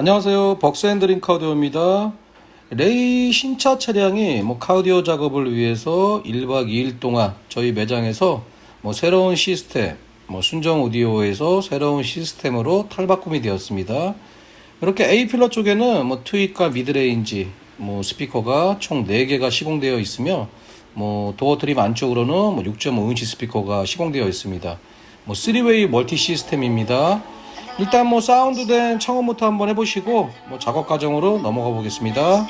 안녕하세요. 벅스앤드링 카우디오입니다. 레이 신차 차량이 뭐 카우디오 작업을 위해서 1박 2일 동안 저희 매장에서 뭐 새로운 시스템, 뭐 순정 오디오에서 새로운 시스템으로 탈바꿈이 되었습니다. 이렇게 A 필러 쪽에는 뭐 트윗과 미드레인지, 뭐 스피커가 총 4개가 시공되어 있으며 뭐 도어 트림 안쪽으로는 뭐 6.5인치 스피커가 시공되어 있습니다. 뭐 3웨이 멀티 시스템입니다. 일단 뭐 사운드 된 청음부터 한번 해보시고 뭐 작업 과정으로 넘어가 보겠습니다.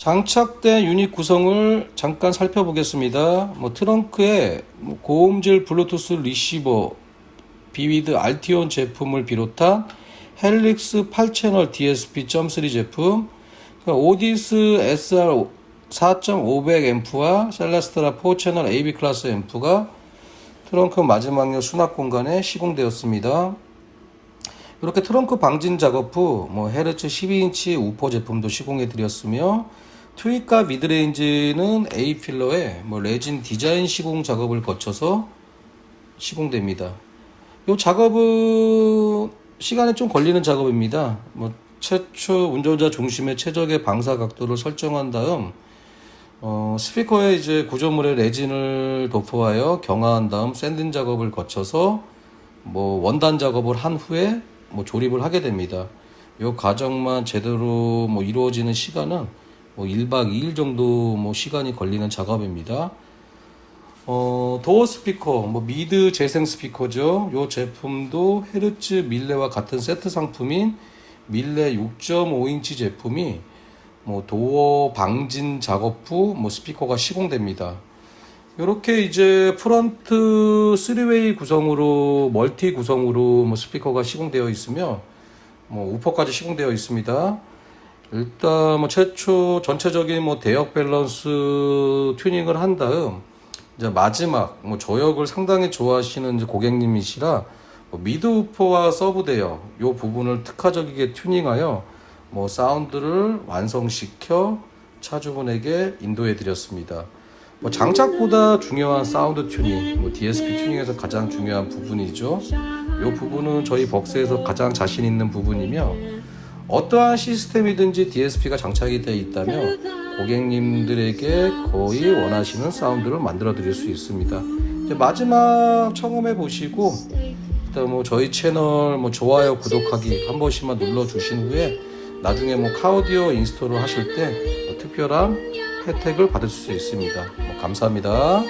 장착된 유닛 구성을 잠깐 살펴보겠습니다. 뭐 트렁크에 뭐 고음질 블루투스 리시버 비위드 알티온 제품을 비롯한 헬릭스 8채널 DSP.3 제품, 그 오디스 SR 4.500 앰프와 셀레스트라 4채널 AB 클래스 앰프가 트렁크 마지막역 수납 공간에 시공되었습니다. 이렇게 트렁크 방진 작업 후 뭐 헤르츠 12인치 우퍼 제품도 시공해 드렸으며 트윗과 미드레인지는 A 필러에 뭐 레진 디자인 시공 작업을 거쳐서 시공됩니다. 이 작업은 시간이 좀 걸리는 작업입니다. 뭐 최초 운전자 중심의 최적의 방사 각도를 설정한 다음 어, 스피커에 이제 구조물에 레진을 도포하여 경화한 다음 샌딩 작업을 거쳐서 뭐 원단 작업을 한 후에 뭐 조립을 하게 됩니다. 이 과정만 제대로 뭐 이루어지는 시간은 뭐 1박 2일 정도 뭐 시간이 걸리는 작업입니다. 어, 도어 스피커, 뭐 미드 재생 스피커죠. 이 제품도 헤르츠 밀레와 같은 세트 상품인 밀레 6.5인치 제품이 뭐 도어 방진 작업 후 뭐 스피커가 시공됩니다. 이렇게 이제 프런트 3웨이 구성으로 멀티 구성으로 뭐 스피커가 시공되어 있으며 뭐 우퍼까지 시공되어 있습니다. 일단 뭐 최초 전체적인 뭐 대역 밸런스 튜닝을 한 다음 이제 마지막 뭐 저역을 상당히 좋아하시는 고객님이시라 뭐 미드 우퍼와 서브 대역 요 부분을 특화적이게 튜닝하여 뭐 사운드를 완성시켜 차주분에게 인도해 드렸습니다. 뭐 장착보다 중요한 사운드 튜닝, 뭐 DSP 튜닝에서 가장 중요한 부분이죠. 이 부분은 저희 벅스에서 가장 자신 있는 부분이며 어떠한 시스템이든지 DSP가 장착이 되어 있다면 고객님들에게 거의 원하시는 사운드를 만들어 드릴 수 있습니다. 이제 마지막 청음해 보시고 일단 뭐 저희 채널 뭐 좋아요 구독하기 한 번씩만 눌러 주신 후에 나중에 뭐 카우디오 인스톨을 하실 때뭐 특별한 혜택을 받을 수 있습니다. 뭐 감사합니다.